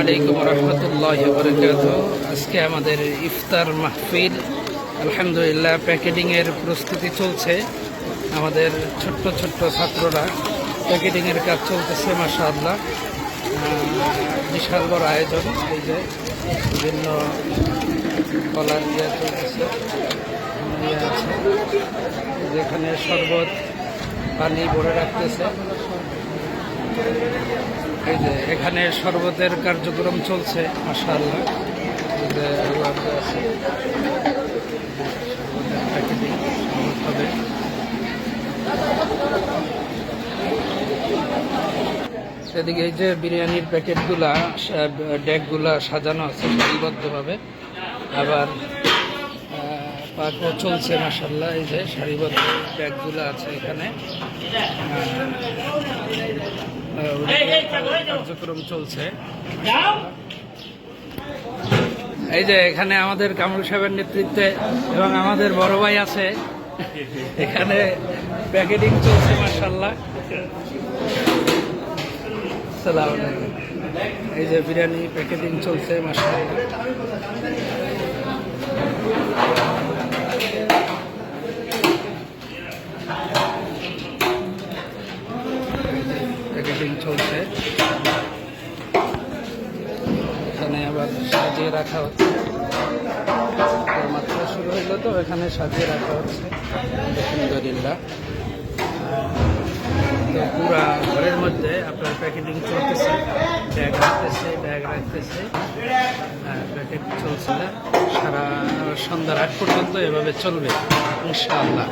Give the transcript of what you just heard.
আলাইকুম রহমতুল্লাহ বরকাত আজকে আমাদের ইফতার মাহফিল, আলহামদুলিল্লাহ, প্যাকেটিংয়ের প্রস্তুতি চলছে আমাদের ছোট্ট ছোট্ট ছাত্ররা। প্যাকেটিংয়ের কাজ চলতেছে মাসা আল্লাহ বিশাল বড় আয়োজন, এই যে বিভিন্ন কলার চলতেছে ইয়ে আছে। যেখানে শরবত, পানি ভরে রাখতেছে। এই যে এখানে শরবতের কার্যক্রম চলছে প্যাকেটিং শরবত এদিকে এই যে বিরিয়ানির প্যাকেটগুলা সা- ডেকগুলা সাজানো আছে সারিবদ্ধভাবে। আবার আহ, পাকও চলছে মাসাল্লাহ এই যে সারিবদ্ধ ব্যাগগুলো আছে এখানে। কার্যক্রম চলছে। এই যে এখানে আমাদের কামরুল সাহেবের নেতৃত্বে এবং আমাদের বড় ভাই আছে। এখানে প্যাকেটিং চলছে মার্শাল্লাহ সালাম। এই যে বিরিয়ানি প্যাকেটিং চলছে মার্শাল্লাহ প্যাকেটিং চলছে এখানে আবার সাজিয়ে রাখা হচ্ছে। মাত্র শুরু হইল তো, এখানে সাজিয়ে রাখা হচ্ছে। আলহামদুলিল্লাহ। তো পুরা ঘরের মধ্যে আপনার প্যাকেটিং চলতেছে। ব্যাগ রাখতেছে ব্যাগ রাখতেছে। প্যাকেট চলছে সারা সন্ধ্যার আগ পর্যন্ত এভাবে চলবে, ইনশাআল্লাহ।